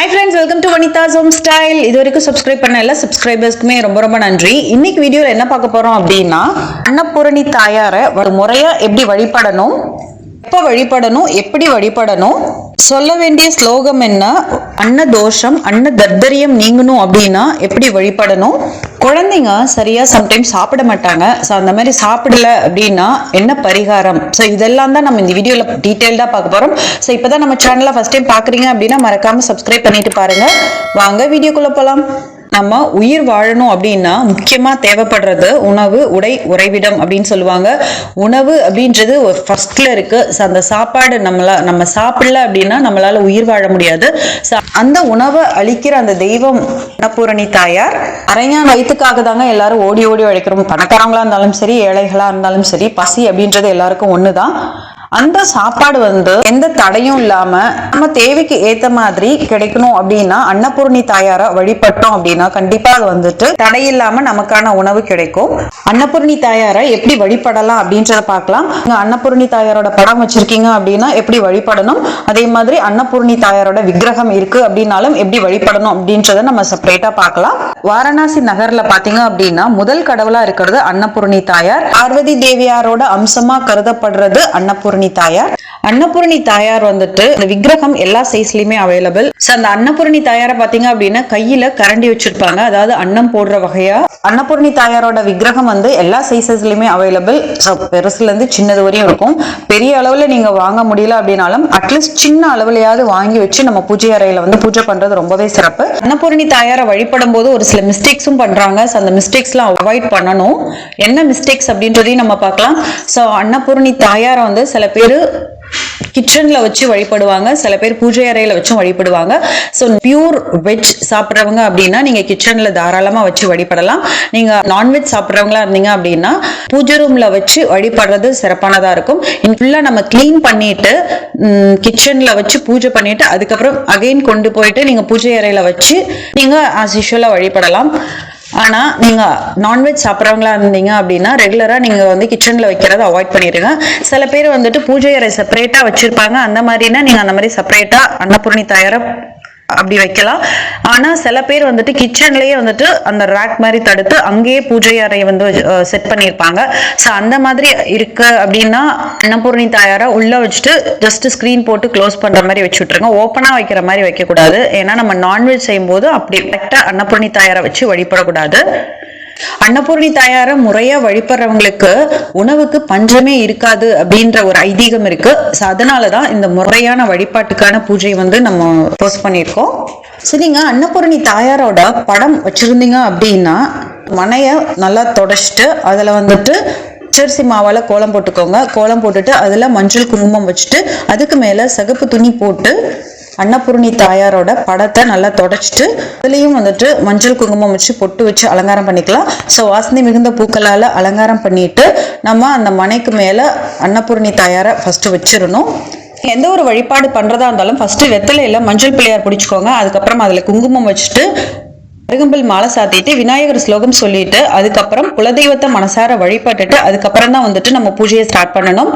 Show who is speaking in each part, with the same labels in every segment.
Speaker 1: Hi friends welcome to Vanitha home style இது வரைக்கும் subscribe பண்ண எல்லா சப்ஸ்கிரைபர்ஸ்க்குமே ரொம்ப ரொம்ப நன்றி. இன்னைக்கு வீடியோவில் என்ன பார்க்க போறோம் அப்படின்னா அன்னபூரணி தாயாரை ஒரு முறையா எப்படி வழிபடணும் எப்போ வழிபடணும் எப்படி வழிபடணும் சொல்ல வேண்டிய ஸ்லோகம் என்ன? அன்ன தோஷம் அன்ன தர்தரியம் நீங்கணும் அப்படின்னா எப்படி வழிபடணும்? குழந்தைங்க சரியா சம்டைம்ஸ் சாப்பிட மாட்டாங்க. ஸோ அந்த மாதிரி சாப்பிடல அப்படின்னா என்ன பரிகாரம்? ஸோ இதெல்லாம் தான் நம்ம இந்த வீடியோவில் டீட்டெயில்டாக பார்க்க போகிறோம் ஸோ இப்போ தான் நம்ம சேனலை ஃபஸ்ட் டைம் பார்க்குறீங்க அப்படின்னா மறக்காமல் சப்ஸ்கிரைப் பண்ணிட்டு பாருங்க. வாங்க வீடியோக்குள்ளே போகலாம் நம்ம உயிர் வாழணும் அப்படின்னா முக்கியமா தேவைப்படுறது உணவு உடை உறைவிடம் அப்படின்னு சொல்லுவாங்க. உணவு அப்படின்றது ஃபர்ஸ்ட்ல இருக்கு. ஸோ அந்த சாப்பாடு நம்மள நம்ம சாப்பிடல அப்படின்னா நம்மளால உயிர் வாழ முடியாது. அந்த உணவை அளிக்கிற அந்த தெய்வம் அன்னபூரணி தாயார் அரைஞான் வயிற்றுக்காக தாங்க எல்லாரும் ஓடி ஓடி உழைக்கிறோம். பணக்காரங்களா இருந்தாலும் சரி ஏழைகளா இருந்தாலும் சரி பசி அப்படின்றது எல்லாருக்கும் ஒண்ணுதான். அந்த சாப்பாடு வந்து எந்த தடையும் இல்லாம நம்ம தேவைக்கு ஏத்த மாதிரி கிடைக்கணும் அப்படின்னா அன்னபூர்ணி தாயார வழிபட்டோம் அப்படின்னா கண்டிப்பா அது வந்துட்டு தடையில்லாம நமக்கான உணவு கிடைக்கும். அன்னபூர்ணி தாயார எப்படி வழிபடலாம் அப்படின்றத பார்க்கலாம். இங்க அன்னபூர்ணி தாயாரோட படம் வச்சிருக்கீங்க அப்படின்னா எப்படி வழிபடணும்? அதே மாதிரி அன்னபூர்ணி தாயாரோட விக்கிரகம் இருக்கு அப்படின்னாலும் எப்படி வழிபடணும் அப்படின்றத நம்ம செப்பரேட்டா பார்க்கலாம். வாரணாசி நகர்ல பாத்தீங்க அப்படின்னா முதல் கடவுளா இருக்கிறது அன்னபூர்ணி தாயார். பார்வதி தேவியாரோட அம்சமா கருதப்படுறது அன்னபூர்ணி தாயார் அன்னபூர்ணி தாயார் வந்துட்டு இந்த விக்கிரகம் எல்லா சைஸ்லயுமே அவைலபிள் ஸோ அந்த அன்னபூர்ணி தாயாரை பாத்தீங்க அப்படின்னா கையில கரண்டி வச்சிருப்பாங்க. அதாவது அன்னம் போடுற வகையா. அன்னபூர்ணி தாயாரோட விக்கிரகம் வந்து எல்லா சைசஸ்லயுமே அவைலபிள் ஸோ பெருசுல இருந்து சின்னது வரையும் இருக்கும். பெரிய அளவுல நீங்க வாங்க முடியல அப்படின்னாலும் அட்லீஸ்ட் சின்ன அளவுலயாவது வாங்கி வச்சு நம்ம பூஜை அறையில வந்து பூஜை பண்றது ரொம்பவே சிறப்பு. அன்னபூரணி தாயாரை வழிபடும் போது ஒரு சில மிஸ்டேக்ஸும் பண்றாங்க. ஸோ அந்த மிஸ்டேக்ஸ்லாம் அவாய்ட் பண்ணணும். என்ன மிஸ்டேக்ஸ் அப்படின்றதையும் நம்ம பார்க்கலாம். ஸோ அன்னபூர்ணி தாயாரை வந்து சில பேர் கிச்சனில் வச்சு வழிபடுவாங்க. சில பேர் பூஜை அறையில் வச்சும் வழிபடுவாங்க. ஸோ பியூர் வெஜ் சாப்பிட்றவங்க அப்படின்னா நீங்கள் கிச்சனில் தாராளமாக வச்சு வழிபடலாம். நீங்கள் நான்வெஜ் சாப்பிட்றவங்களா இருந்தீங்க அப்படின்னா பூஜை ரூமில் வச்சு வழிபடுறது சிறப்பானதாக இருக்கும். ஃபுல்லாக நம்ம க்ளீன் பண்ணிட்டு கிச்சனில் வச்சு பூஜை பண்ணிட்டு அதுக்கப்புறம் அகைன் கொண்டு போயிட்டு நீங்கள் பூஜை அறையில் வச்சு நீங்கள் ஆஸ் யூஷுவலாக வழிபடலாம். ஆனா நீங்க நான்வெஜ் சாப்பிட்றவங்களா இருந்தீங்க அப்படின்னா ரெகுலரா நீங்க வந்து கிச்சன்ல வைக்கிறத அவாய்ட் பண்ணிடுங்க சில பேர் வந்துட்டு பூஜை அறை செப்பரேட்டாக வச்சிருப்பாங்க. அந்த மாதிரினா நீங்க அந்த மாதிரி செப்பரேட்டா அன்னபூர்ணி தயாராக அப்படி வைக்கலாம். ஆனா சில பேர் வந்துட்டு கிச்சன்லயே வந்துட்டு அந்த ரேக் மாதிரி தடுத்து அங்கேயே பூஜை அறையை வந்து செட் பண்ணியிருப்பாங்க. ஸோ அந்த மாதிரி இருக்கு அப்படின்னா அன்னபூர்ணி தாயாரை உள்ள வச்சுட்டு ஜஸ்ட் ஸ்க்ரீன் போட்டு க்ளோஸ் பண்ற மாதிரி வச்சு விட்டுருங்க. ஓப்பனா வைக்கிற மாதிரி வைக்கக்கூடாது. ஏன்னா நம்ம நான்வெஜ் செய்யும்போது அப்படி கரெக்டாக அன்னபூர்ணி தயாரை வச்சு வழிபடக்கூடாது. அன்னபூர்ணி தாயார முறையா வழிபடுறவங்களுக்கு உணவுக்கு பஞ்சமே இருக்காது அப்படின்ற ஒரு ஐதீகம் இருக்கு. ஸோ அதனாலதான் இந்த முறையான வழிபாட்டுக்கான பூஜை வந்து நம்ம போஸ்ட் பண்ணியிருக்கோம். சரிங்க அன்னபூர்ணி தாயாரோட படம் வச்சிருந்தீங்க அப்படின்னா மனைய நல்லா தொடச்சிட்டு அதுல வந்துட்டு பச்சரிசி மாவால கோலம் போட்டுக்கோங்க. கோலம் போட்டுட்டு அதுல மஞ்சள் குங்குமம் வச்சுட்டு அதுக்கு மேல சகப்பு துணி போட்டு அன்னபூர்ணி தாயாரோட படத்தை நல்லா தொடச்சிட்டு அதுலேயும் வந்துட்டு மஞ்சள் குங்குமம் வச்சு பொட்டு வச்சு அலங்காரம் பண்ணிக்கலாம். ஸோ வாசனை மிகுந்த பூக்களால் அலங்காரம் பண்ணிட்டு நம்ம அந்த மனைக்கு மேலே அன்னபூர்ணி தாயாரை ஃபஸ்ட்டு வச்சிடணும். எந்த ஒரு வழிபாடு பண்ணுறதா இருந்தாலும் ஃபஸ்ட்டு வெத்தலையில் மஞ்சள் பிள்ளையார் பிடிச்சிக்கோங்க. அதுக்கப்புறம் அதில் குங்குமம் வச்சுட்டு அருகம்பில் மாலை சாத்திட்டு விநாயகர் ஸ்லோகம் சொல்லிட்டு அதுக்கப்புறம் குலதெய்வத்தை மனசார வழிபட்டுட்டு அதுக்கப்புறம் தான் வந்துட்டு நம்ம பூஜையை ஸ்டார்ட் பண்ணணும்.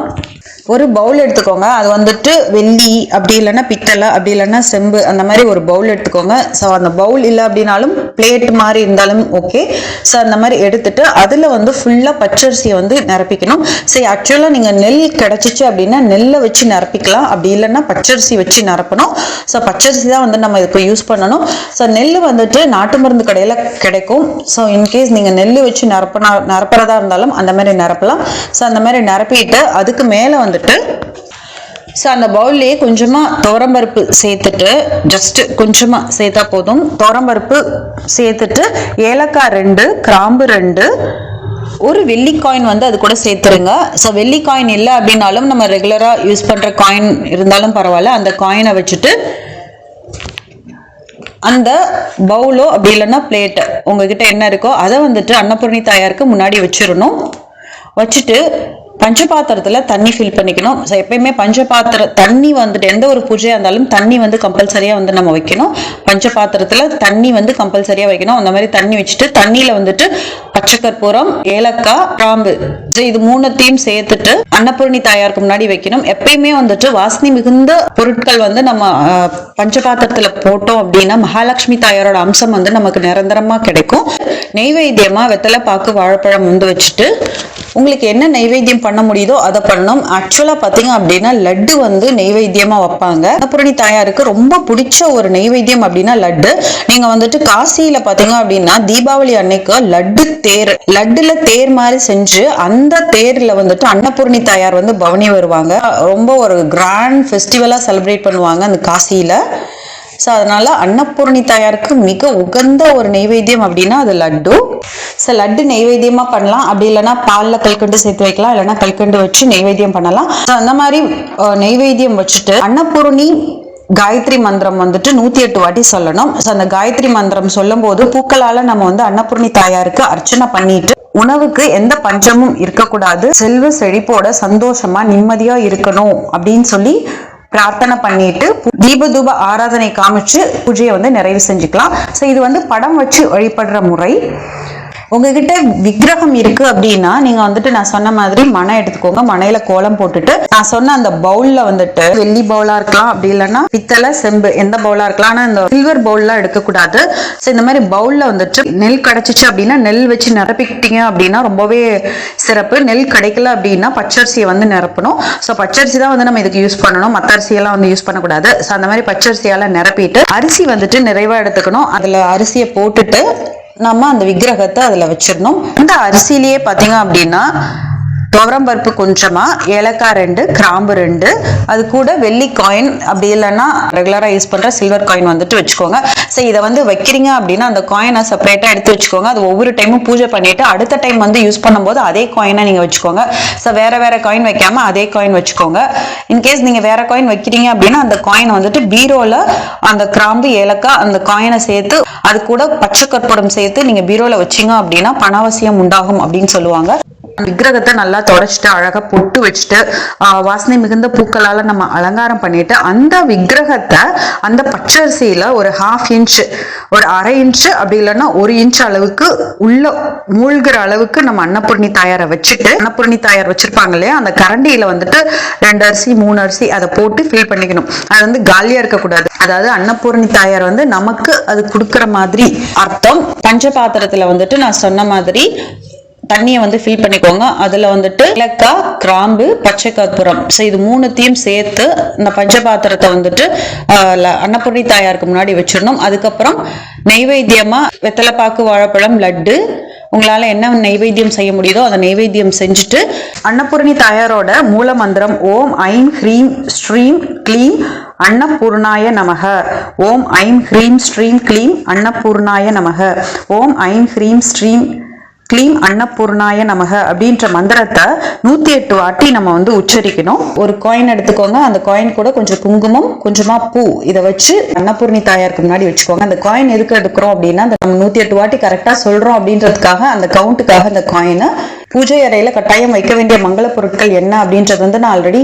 Speaker 1: ஒரு பவுல் எடுத்துக்கோங்க. அது வந்துட்டு வெள்ளி அப்படி இல்லைன்னா பித்தளை அப்படி இல்லைன்னா செம்பு அந்த மாதிரி ஒரு பவுல் எடுத்துக்கோங்க. ஸோ அந்த பவுல் இல்லை அப்படின்னாலும் பிளேட் மாதிரி இருந்தாலும் ஓகே ஸோ அந்த மாதிரி எடுத்துட்டு அதில் வந்து ஃபுல்லாக பச்சரிசியை வந்து நிரப்பிக்கணும். சரி ஆக்சுவலாக நீங்கள் நெல் கிடச்சிச்சு அப்படின்னா நெல்லை வச்சு நிரப்பிக்கலாம். அப்படி இல்லைன்னா பச்சரிசி வச்சு நிரப்பணும். ஸோ பச்சரிசி தான் வந்து நம்ம இதுக்கு யூஸ் பண்ணணும். ஸோ நெல் வந்துட்டு நாட்டு மருந்து கடையில் கிடைக்கும். ஸோ இன்கேஸ் நீங்கள் நெல் வச்சு நிரப்பினா நிரப்புறதா இருந்தாலும் அந்த மாதிரி நிரப்பலாம். ஸோ அந்த மாதிரி நிரப்பிட்டு அதுக்கு மேலே வந்து வந்துட்டு ஸோ அந்த பவுல்லையே கொஞ்சமாக துவரம்பருப்பு சேர்த்துட்டு ஜஸ்ட்டு கொஞ்சமாக சேர்த்தா போதும். துவரம்பருப்பு சேர்த்துட்டு ஏலக்காய் ரெண்டு கிராம்பு ரெண்டு ஒரு வெள்ளி காயின் வந்து அது கூட சேர்த்துருங்க. ஸோ வெள்ளி காயின் இல்லை அப்படின்னாலும் நம்ம ரெகுலராக யூஸ் பண்ணுற காயின் இருந்தாலும் பரவாயில்ல. அந்த காயினை வச்சுட்டு அந்த பவுலோ அப்படி இல்லைன்னா பிளேட்டை உங்ககிட்ட என்ன இருக்கோ அதை வந்துட்டு அன்னபூர்ணி தாயாருக்கு முன்னாடி வச்சிடணும். வச்சுட்டு பஞ்சபாத்திரத்துல தண்ணி ஃபில் பண்ணிக்கணும். எப்பயுமே எப்பயுமே பஞ்சபாத்திர தண்ணி வந்துட்டு எந்த ஒரு பூஜையா இருந்தாலும் தண்ணி வந்து கம்பல்சரியா வந்து நம்ம வைக்கணும். பஞ்சபாத்திரத்துல தண்ணி வந்து கம்பல்சரியா வைக்கணும். அந்த மாதிரி தண்ணி வச்சுட்டு தண்ணியில வந்துட்டு பச்சை கற்பூரம் ஏலக்காய் கிராம்பு இது மூணுத்தையும் சேர்த்துட்டு அன்னபூர்ணி தாயாருக்கு முன்னாடி வைக்கணும். எப்பயுமே வந்துட்டு வாசனை மிகுந்த பொருட்கள் வந்து நம்ம ஆஹ், பஞ்சபாத்திரத்துல போட்டோம் அப்படின்னா மகாலட்சுமி தாயாரோட அம்சம் வந்து நமக்கு நிரந்தரமா கிடைக்கும். நெய்வேத்தியமா வெத்தலை பாக்கு வாழைப்பழம் வந்து வச்சுட்டு உங்களுக்கு என்ன நெய்வேத்தியம் பண்ண முடியுதோ அதை பண்ணணும். ஆக்சுவலா பாத்தீங்க அப்படின்னா லட்டு வந்து நெய்வேத்தியமா வைப்பாங்க. அப்புறம் தாயாருக்கு ரொம்ப பிடிச்ச ஒரு நெய்வேத்தியம் அப்படின்னா லட்டு. நீங்க வந்துட்டு காசியில பாத்தீங்க அப்படின்னா தீபாவளி அன்னைக்கு லட்டு தேர் லட்டுல தேர் மாதிரி செஞ்சு அந்த தேர்ல வந்துட்டு அன்னபூர்ணி தாயார் வந்து பவனி வருவாங்க. ரொம்ப ஒரு கிராண்ட் ஃபெஸ்டிவலா செலிப்ரேட் பண்ணுவாங்க அந்த காசியில. ஸோ அதனால அன்னபூர்ணி தாயாருக்கு மிக உகந்த ஒரு நெய்வேத்தியம் அப்படின்னா அது லட்டு. ஸோ லட்டு நெய்வேத்தியமா பண்ணலாம். அப்படி இல்லைன்னா பாலில் கல்கண்டு சேர்த்து வைக்கலாம். இல்லைன்னா கல்கண்டு வச்சு நெய்வேத்தியம் பண்ணலாம். ஸோ அந்த மாதிரி நெய்வேத்தியம் வச்சுட்டு அன்னபூர்ணி காயத்ரி மந்திரம் வந்துட்டு நூத்தி எட்டு வாட்டி சொல்லணும். ஸோ அந்த காயத்ரி மந்திரம் சொல்லும்போது பூக்களால நம்ம வந்து அன்னபூர்ணி தாயாருக்கு அர்ச்சனை பண்ணிட்டு உணவுக்கு எந்த பஞ்சமும் இருக்கக்கூடாது. செல்வ செழிப்போட சந்தோஷமா நிம்மதியா இருக்கணும் அப்படின்னு சொல்லி பிரார்த்தனை பண்ணிட்டு தீப தூப ஆராதனை காமிச்சு பூஜையை வந்து நிறைவு செஞ்சுக்கலாம். ஸோ இது வந்து படம் வச்சு வழிபடுற முறை. உங்ககிட்ட விக்கிரகம் இருக்கு அப்படின்னா நீங்க வந்துட்டு நான் சொன்ன மாதிரி மனை எடுத்துக்கோங்க. மனையில கோலம் போட்டுட்டு நான் சொன்ன அந்த பவுல்ல வந்துட்டு வெள்ளி பவுலா இருக்கலாம். அப்படி இல்லைன்னா பித்தளை செம்பு எந்த பவுலா இருக்கலாம். ஆனா இந்த சில்வர் பவுல்லாம் எடுக்கக்கூடாது. ஸோ இந்த மாதிரி பவுல்ல வந்துட்டு நெல் கிடைச்சிச்சு அப்படின்னா நெல் வச்சு நிரப்பிக்கிட்டீங்க அப்படின்னா ரொம்பவே சிறப்பு. நெல் கிடைக்கல அப்படின்னா பச்சரிசியை வந்து நிரப்பணும். ஸோ பச்சரிசி தான் வந்து நம்ம இதுக்கு யூஸ் பண்ணணும். மற்ற அரிசியெல்லாம் வந்து யூஸ் பண்ணக்கூடாது. ஸோ அந்த மாதிரி பச்சரிசியால நிரப்பிட்டு அரிசி வந்துட்டு நிறைவா எடுத்துக்கணும். அதுல அரிசியை போட்டுட்டு நம்ம அந்த விக்கிரகத்தை அதில் வச்சிடணும். இந்த அரிசியிலேயே பார்த்தீங்க அப்படின்னா துவரம்பருப்பு கொஞ்சமாக ஏலக்காய் ரெண்டு கிராம்பு ரெண்டு அது கூட வெள்ளி காயின் அப்படி இல்லைன்னா ரெகுலராக யூஸ் பண்ணுற சில்வர் காயின் வந்துட்டு வச்சுக்கோங்க. ஸோ இதை வந்து வைக்கிறீங்க அப்படின்னா அந்த காயினை செப்பரேட்டாக எடுத்து வச்சுக்கோங்க. அது ஒவ்வொரு டைமும் பூஜை பண்ணிட்டு அடுத்த டைம் வந்து யூஸ் பண்ணும்போது அதே காயினை நீங்க வச்சுக்கோங்க. ஸோ வேற வேற காயின் வைக்காம அதே காயின் வச்சுக்கோங்க. இன்கேஸ் நீங்க வேற காயின் வைக்கிறீங்க அப்படின்னா அந்த காயின் வந்துட்டு பீரோல அந்த கிராம்பு ஏலக்காய் அந்த காயினை சேர்த்து அது கூட பச்சை கற்பூரம் சேர்த்து நீங்க பீரோல வச்சீங்க அப்படின்னா பணவசியம் உண்டாகும் அப்படின்னு சொல்லுவாங்க. விக்கிரகத்தை நல்லா தொடச்சிட்டு அழகா பொட்டு வச்சுட்டு வாசனை மிகுந்த பூக்களால நம்ம அலங்காரம் பண்ணிட்டு அந்த விக்கிரகத்தை அந்த பச்சரிசியில ஒரு ஹாஃப் இன்ச் ஒரு அரை இன்ச் அப்படி இல்லைன்னா ஒரு இன்ச் அளவுக்கு உள்ள மூழ்கிற அளவுக்கு நம்ம அன்னபூர்ணி தாயாரை வச்சுட்டு அன்னபூர்ணி தாயார் வச்சிருப்பாங்க இல்லையா? அந்த கரண்டியில வந்துட்டு ரெண்டு அரிசி மூணு அரிசி அதை போட்டு ஃபில் பண்ணிக்கணும். அது வந்து காலியா இருக்கக்கூடாது. அதாவது அன்னபூர்ணி தாயார் வந்து நமக்கு அது கொடுக்குற மாதிரி அர்த்தம். பஞ்சபாத்திரத்துல வந்துட்டு நான் சொன்ன மாதிரி தண்ணியை வந்து ஃபில் பண்ணிக்கோங்க. அதில் வந்துட்டு இலக்காய் கிராம்பு பச்சை கற்பூரம். ஸோ இது மூணுத்தையும் சேர்த்து இந்த பஞ்சபாத்திரத்தை வந்துட்டு அன்னப்பூர்ணி ல- அன்னபூர்ணி தாயாருக்கு முன்னாடி வச்சிடணும். அதுக்கப்புறம் நெய்வேத்தியமாக வெத்தலைப்பாக்கு வாழைப்பழம் லட்டு. உங்களால் என்ன நெய்வேத்தியம் செய்ய முடியுதோ அதை நெய்வேத்தியம் செஞ்சுட்டு அன்னபூர்ணி தாயாரோட மூல மந்திரம் ஓம் ஐம் ஹ்ரீம் ஸ்ரீம் க்ளீம் அன்னபூர்ணாய நமக. ஓம் ஐம் ஹ்ரீம் ஸ்ரீம் க்ளீம் அன்னபூர்ணாய நமக. ஓம் ஐம் ஹ்ரீம் ஸ்ரீம் கிளீம் அன்னபூர்ணாய நமக அப்படின்ற மந்திரத்தை நூத்தி எட்டு வாட்டி நம்ம வந்து உச்சரிக்கணும். ஒரு காயின் எடுத்துக்கோங்க. அந்த காயின் கூட கொஞ்சம் குங்குமம் கொஞ்சமா பூ இதை வச்சு அன்னபூர்ணி தாயாருக்கு முன்னாடி வச்சுக்கோங்க. அந்த காயின் எதுக்கு எடுக்கிறோம் அப்படின்னா அந்த நம்ம நூத்தி எட்டு வாட்டி கரெக்டா சொல்றோம் அப்படின்றதுக்காக அந்த கவுண்ட்டுக்காக அந்த காயினை பூஜை அறையில கட்டாயம் வைக்க வேண்டிய மங்கள பொருட்கள் என்ன அப்படின்றது வந்து நான் ஆல்ரெடி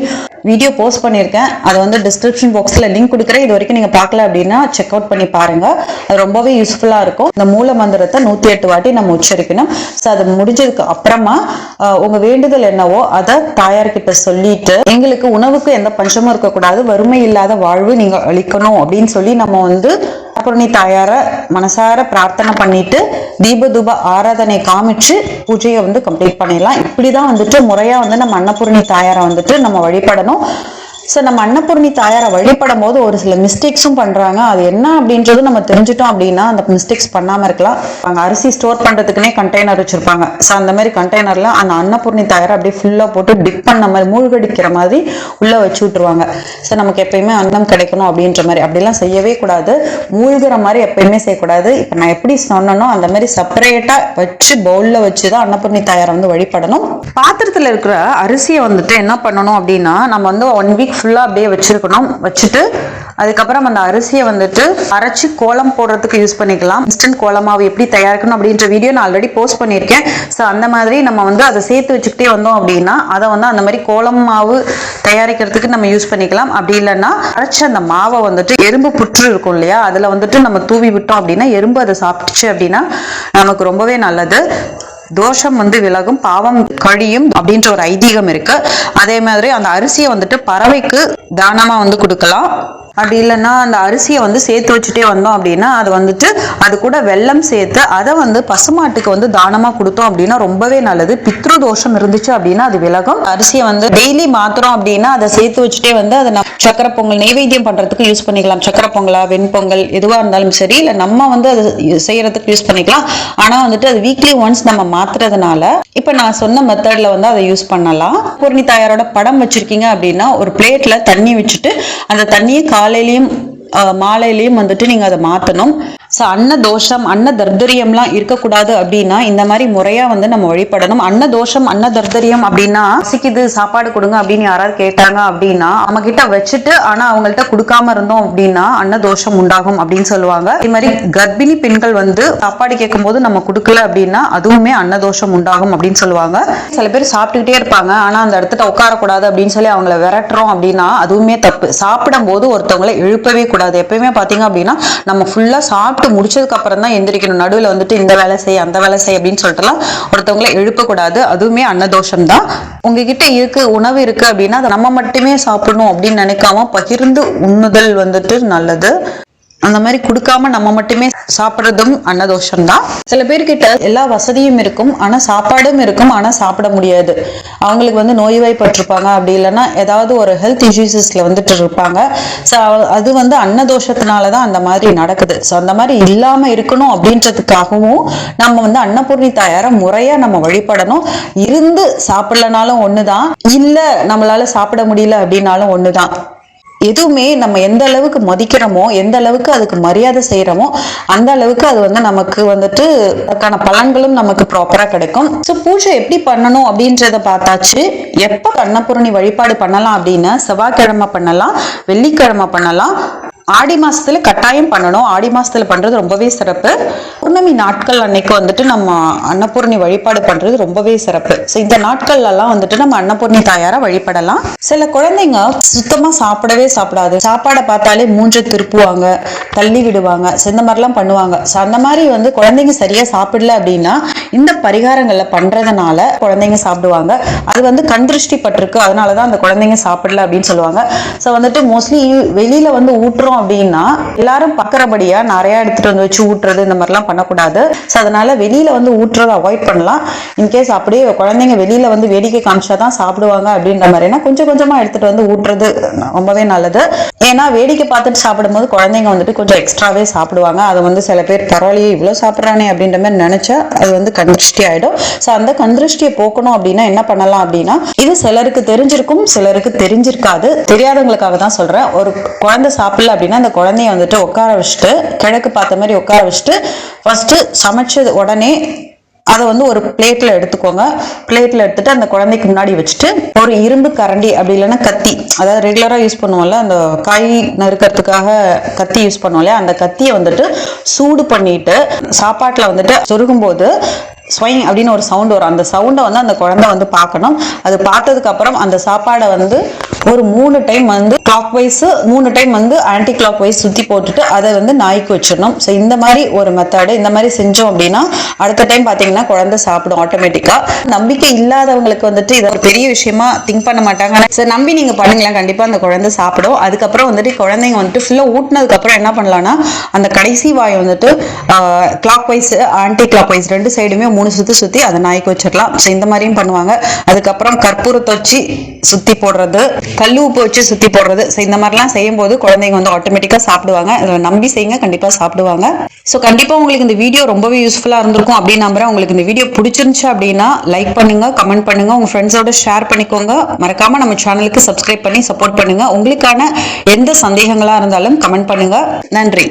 Speaker 1: வீடியோ போஸ்ட் பண்ணியிருக்கேன். அதை வந்து டிஸ்கிரிப்ஷன் பாக்ஸில் லிங்க் கொடுக்குறேன். இது வரைக்கும் நீங்க பார்க்கல அப்படின்னா செக் அவுட் பண்ணி பாருங்க. அது ரொம்பவே யூஸ்ஃபுல்லா இருக்கும். இந்த மூல மந்திரத்தை நூத்தி எட்டு வாட்டி நம்ம உச்சரிக்கணும். ஸோ அது முடிஞ்சதுக்கு அப்புறமா ஆஹ், உங்க வேண்டுதல் என்னவோ அதை தாயார்கிட்ட சொல்லிட்டு எங்களுக்கு உணவுக்கு எந்த பஞ்சமும் இருக்கக்கூடாது வறுமை இல்லாத வாழ்வு நீங்க அளிக்கணும் அப்படின்னு சொல்லி நம்ம வந்து அப்புறம் தாயார மனசார பிரார்த்தனை பண்ணிட்டு தீப தூப ஆராதனை காமிச்சு பூஜையை வந்து கம்ப்ளீட் பண்ணிடலாம். இப்படிதான் வந்துட்டு முறையா வந்து நம்ம அன்னபூர்ணி தாயாரை வந்துட்டு நம்ம வழிபடணும். ஸோ நம்ம அன்னபூர்ணி தாயாரை வழிபடும் போது ஒரு சில மிஸ்டேக்ஸும் பண்ணுறாங்க அது என்ன அப்படின்றது நம்ம தெரிஞ்சுட்டோம் அப்படின்னா அந்த மிஸ்டேக்ஸ் பண்ணாமல் இருக்கலாம். அங்கே அரிசி ஸ்டோர் பண்ணுறதுக்குனே கண்டெய்னர் வச்சுருப்பாங்க. ஸோ அந்த மாதிரி கண்டெய்னரில் அந்த அன்னபூர்ணி தாயாரை அப்படியே ஃபுல்லாக போட்டு டிப் பண்ண மாதிரி மூழ்கடிக்கிற மாதிரி உள்ளே வச்சு விட்டுருவாங்க. ஸோ நமக்கு எப்பயுமே அன்னம் கிடைக்கணும் அப்படின்ற மாதிரி. அப்படிலாம் செய்யவே கூடாது. மூழ்கிற மாதிரி எப்பயுமே செய்யக்கூடாது. இப்போ நான் எப்படி சொன்னனோ அந்த மாதிரி செப்பரேட்டாக வச்சு பவுலில் வச்சு தான் அன்னபூர்ணி தாயாரை வந்து வழிபடணும். பாத்திரத்தில் இருக்கிற அரிசியை வந்துட்டு என்ன பண்ணணும் அப்படின்னா நம்ம வந்து ஒன் வீக் ஃபுல்லாக அப்படியே வச்சிருக்கணும். வச்சுட்டு அதுக்கப்புறம் அந்த அரிசியை வந்துட்டு அரைச்சி கோலம் போடுறதுக்கு யூஸ் பண்ணிக்கலாம். இன்ஸ்டன்ட் கோலமாவு எப்படி தயாரிக்கணும் அப்படின்ற வீடியோ நான் ஆல்ரெடி போஸ்ட் பண்ணியிருக்கேன். ஸோ அந்த மாதிரி நம்ம வந்து அதை சேர்த்து வச்சுக்கிட்டே வந்தோம் அப்படின்னா அதை வந்து அந்த மாதிரி கோலம் மாவு தயாரிக்கிறதுக்கு நம்ம யூஸ் பண்ணிக்கலாம். அப்படி இல்லைன்னா அரைச்ச அந்த மாவை வந்துட்டு எறும்பு புற்று இருக்கும் இல்லையா? அதில் வந்துட்டு நம்ம தூவி விட்டோம் அப்படின்னா எறும்பு அதை சாப்பிட்டுச்சு அப்படின்னா நமக்கு ரொம்பவே நல்லது. தோஷம் வந்து விலகும் பாவம் கழியும் அப்படின்ற ஒரு ஐதீகம் இருக்கு. அதே மாதிரி அந்த அரிசியை வந்துட்டு பறவைக்கு தானமா வந்து கொடுக்கலாம். அப்படி இல்லைன்னா அந்த அரிசியை வந்து சேர்த்து வச்சுட்டே வந்தோம் அப்படின்னா அது வந்துட்டு அது கூட வெல்லம் சேர்த்து அதை வந்து பசுமாட்டுக்கு வந்து தானமா கொடுத்தோம் அப்படின்னா ரொம்பவே நல்லது. பித்ரு தோஷம் இருந்துச்சு அப்படின்னா அது விலகும். அரிசியை வந்து டெய்லி மாத்துறோம் அப்படின்னா அதை சேர்த்து வச்சுட்டே வந்து அதை நம்ம சக்கரை பொங்கல் நைவேத்தியம் பண்றதுக்கு யூஸ் பண்ணிக்கலாம். சக்கரை பொங்கலா வெண்பொங்கல் எதுவா இருந்தாலும் சரி இல்லை நம்ம வந்து அதை செய்யறதுக்கு யூஸ் பண்ணிக்கலாம். ஆனா வந்துட்டு அது வீக்லி ஒன்ஸ் நம்ம மாத்துறதுனால இப்ப நான் சொன்ன மெத்தட்ல வந்து அதை யூஸ் பண்ணலாம். பூர்ணி தாயாரோட படம் வச்சிருக்கீங்க அப்படின்னா ஒரு பிளேட்ல தண்ணி வச்சுட்டு அந்த தண்ணியை காலையிலையும் மாலையிலையும் வந்துட்டு நீங்கள் அதை மாற்றணும் ஸோ அன்ன தோஷம் அன்ன தர்தரியம்லாம் இருக்கக்கூடாது அப்படின்னா இந்த மாதிரி முறையா வந்து நம்ம வழிபடணும். அன்ன தோஷம் அன்ன தர்தரியம் அப்படின்னா சிக்கிது சாப்பாடு கொடுங்க அப்படின்னு யாராவது கேட்டாங்க அப்படின்னா நம்ம கிட்ட வச்சுட்டு ஆனா அவங்கள்ட்ட கொடுக்காம இருந்தோம் அப்படின்னா அன்ன தோஷம் உண்டாகும் அப்படின்னு சொல்லுவாங்க. இதே மாதிரி கர்ப்பிணி பெண்கள் வந்து சாப்பாடு கேட்கும்போது நம்ம கொடுக்கல அப்படின்னா அதுவுமே அன்னதோஷம் உண்டாகும் அப்படின்னு சொல்லுவாங்க. சில பேர் சாப்பிட்டுக்கிட்டே இருப்பாங்க. ஆனா அந்த இடத்துல உட்காரக்கூடாது அப்படின்னு சொல்லி அவங்கள விரட்டுறோம் அப்படின்னா அதுவுமே தப்பு. சாப்பிடும் போது ஒருத்தவங்களை எழுப்பவே கூடாது. எப்பயுமே பாத்தீங்க அப்படின்னா நம்ம ஃபுல்லா சாப்பிட்டு முடிச்சதுக்கு அப்புறம் தான் எந்திரிக்கணும். நடுவில் வந்துட்டு இந்த வேலை செய் அந்த வேலை செய் அப்படின்னு சொல்லிட்டுலாம் ஒருத்தவங்களை எழுப்பக்கூடாது. அதுவுமே அன்னதோஷம் தான் உங்ககிட்ட இருக்கு உணவு இருக்கு அப்படின்னா அதை நம்ம மட்டுமே சாப்பிடணும் அப்படின்னு நினைக்காம பகிர்ந்து உண்ணுதல் வந்துட்டு நல்லது. அந்த மாதிரி கொடுக்காம நம்ம மட்டுமே சாப்பிட்றதும் அன்னதோஷம் தான் சில பேர்கிட்ட எல்லா வசதியும் இருக்கும். ஆனா சாப்பாடும் இருக்கும். ஆனா சாப்பிட முடியாது. அவங்களுக்கு வந்து நோய்வாய்ப்பட்டிருப்பாங்க. அப்படி இல்லைன்னா ஏதாவது ஒரு ஹெல்த் இஷ்யூசஸ்ல வந்துட்டு இருப்பாங்க. ஸோ அது வந்து அன்னதோஷத்தினால தான் அந்த மாதிரி நடக்குது. ஸோ அந்த மாதிரி இல்லாம இருக்கணும் அப்படின்றதுக்காகவும் நம்ம வந்து அன்னபூர்ணி தயார முறையா நம்ம வழிபடணும். இருந்து சாப்பிடலனாலும் ஒண்ணுதான். இல்ல நம்மளால சாப்பிட முடியல அப்படின்னாலும் ஒண்ணுதான். எதுவுமே நம்ம எந்த அளவுக்கு மதிக்கிறோமோ எந்த அளவுக்கு அதுக்கு மரியாதை செய்யறோமோ அந்த அளவுக்கு அது வந்து நமக்கு வந்துட்டு அதுக்கான பலன்களும் நமக்கு ப்ராப்பரா கிடைக்கும். ஸோ பூஜை எப்படி பண்ணணும் அப்படின்றத பார்த்தாச்சு. எப்போ கண்ணபுரணி வழிபாடு பண்ணலாம் அப்படின்னா செவ்வாய்க்கிழமை பண்ணலாம் வெள்ளிக்கிழமை பண்ணலாம். ஆடி மாசத்துல கட்டாயம் பண்ணணும். ஆடி மாசத்துல பண்றது ரொம்பவே சிறப்பு. பௌர்ணமி நாட்கள் அன்னைக்கு வந்துட்டு நம்ம அன்னபூர்ணி வழிபாடு பண்றது ரொம்பவே சிறப்பு. ஸோ இந்த நாட்கள்லாம் வந்துட்டு நம்ம அன்னபூர்ணி தாயாரா வழிபடலாம். சில குழந்தைங்க சுத்தமா சாப்பிடவே சாப்பிடாது. சாப்பாடை பார்த்தாலே மூஞ்ச திருப்புவாங்க தள்ளி விடுவாங்க. இந்த மாதிரிலாம் பண்ணுவாங்க. ஸோ அந்த மாதிரி வந்து குழந்தைங்க சரியா சாப்பிடல அப்படின்னா இந்த பரிகாரங்களை பண்றதுனால குழந்தைங்க சாப்பிடுவாங்க. அது வந்து கண் திருஷ்டி பட்டிருக்கு. அதனால தான் அந்த குழந்தைங்க சாப்பிடல அப்படின்னு சொல்லுவாங்க. ஸோ வந்துட்டு மோஸ்ட்லி வெளியில வந்து ஊட்டுறோம் அப்படின்னா எல்லாரும் பார்க்கறபடியா நிறையா எடுத்துட்டு வந்து வச்சு ஊட்டுறது இந்த மாதிரிலாம் பண்ணக்கூடாது. ஸோ அதனால வெளியில வந்து ஊட்டுறதை அவாய்ட் பண்ணலாம். இன்கேஸ் அப்படியே குழந்தைங்க வெளியில வந்து வேடிக்கை காமிச்சா தான் சாப்பிடுவாங்க அப்படின்ற மாதிரினா கொஞ்சம் கொஞ்சமா எடுத்துட்டு வந்து ஊட்டுறது ரொம்பவே நல்லது. ஏன்னா வேடிக்கை பார்த்துட்டு சாப்பிடும்போது குழந்தைங்க வந்துட்டு கொஞ்சம் எக்ஸ்ட்ராவே சாப்பிடுவாங்க. அதை வந்து சில பேர் பரவாயில்லையே இவ்வளோ சாப்பிட்றானே அப்படின்ற மாதிரி நினைச்சா அது வந்து கண்திருஷ்டி ஆயிடும். ஸோ அந்த கந்திருஷ்டியை போக்கணும் அப்படின்னா என்ன பண்ணலாம் அப்படின்னா இது சிலருக்கு தெரிஞ்சிருக்கும் சிலருக்கு தெரிஞ்சிருக்காது. தெரியாதவங்களுக்காக தான் சொல்கிறேன் ஒரு குழந்தை சாப்பிடல அப்படின்னா அந்த குழந்தைய வந்துட்டு உட்கார வச்சுட்டு கிழக்கு பார்த்த மாதிரி உட்கார வச்சுட்டு ஃபஸ்ட்டு சமைச்சது உடனே அதை வந்து ஒரு பிளேட்ல எடுத்துக்கோங்க. பிளேட்ல எடுத்துட்டு அந்த குழந்தைக்கு முன்னாடி வச்சுட்டு ஒரு இரும்பு கரண்டி அப்படி இல்லைன்னா கத்தி. அதாவது ரெகுலரா யூஸ் பண்ணுவோம்ல அந்த காய் நறுக்கிறதுக்காக கத்தி யூஸ் பண்ணுவோம் இல்லையா? அந்த கத்தியை வந்துட்டு சூடு பண்ணிட்டு சாப்பாட்டுல வந்துட்டு சொருகும் போது ஸ்வைங் அப்படின்னு ஒரு சவுண்ட் வரும். அந்த சவுண்டை வந்து அந்த குழந்தை வந்து பார்க்கணும். அது பார்த்ததுக்கு அப்புறம் அந்த சாப்பாடை வந்து ஒரு மூணு டைம் வந்து கிளாக் வைஸ் மூணு டைம் வந்து ஆன்டி கிளாக் வைஸ் சுத்தி போட்டுட்டு அதை வந்து நாய்க்கு வச்சிடணும். ஸோ இந்த மாதிரி ஒரு மெத்தடு இந்த மாதிரி செஞ்சோம் அப்படின்னா அடுத்த டைம் பார்த்தீங்கன்னா குழந்தை சாப்பிடும் ஆட்டோமேட்டிக்கா நம்பிக்கை இல்லாதவங்களுக்கு வந்துட்டு இதை ஒரு பெரிய விஷயமா திங்க் பண்ண மாட்டாங்க. சார் நம்பி நீங்க பண்ணுங்களேன். கண்டிப்பா அந்த குழந்தை சாப்பிடும். அதுக்கப்புறம் வந்துட்டு குழந்தைங்க வந்துட்டு ஃபுல்லா ஊட்டினதுக்கு அப்புறம் என்ன பண்ணலாம்னா அந்த கடைசி வாய் வந்துட்டு clockwise anticlockwise ரெண்டு சைடுமே மூணு சுத்தி சுத்தி அதை நாய்க்கு வச்சிடலாம். ஸோ இந்த மாதிரியும் பண்ணுவாங்க. அதுக்கப்புறம் கற்பூரத்தை வச்சு சுத்தி போடுறது. கல் உப்பு வச்சு சுத்தி போடுறது. ஸோ இந்த மாதிரிலாம் செய்யும்போது குழந்தைங்க வந்து ஆட்டோமேட்டிக்காக சாப்பிடுவாங்க. இதில் நம்பி செய்யுங்க. கண்டிப்பாக சாப்பிடுவாங்க. ஸோ கண்டிப்பாக உங்களுக்கு இந்த வீடியோ ரொம்பவே யூஸ்ஃபுல்லாக இருந்திருக்கும் அப்படின்னு நம்புறேன். உங்களுக்கு இந்த வீடியோ பிடிச்சிருந்துச்சு அப்படின்னா லைக் பண்ணுங்க கமெண்ட் பண்ணுங்க உங்க ஃப்ரெண்ட்ஸோட ஷேர் பண்ணிக்கோங்க. மறக்காம நம்ம சேனலுக்கு சப்ஸ்கிரைப் பண்ணி சப்போர்ட் பண்ணுங்க. உங்களுக்கான எந்த சந்தேகங்களா இருந்தாலும் கமெண்ட் பண்ணுங்க. நன்றி.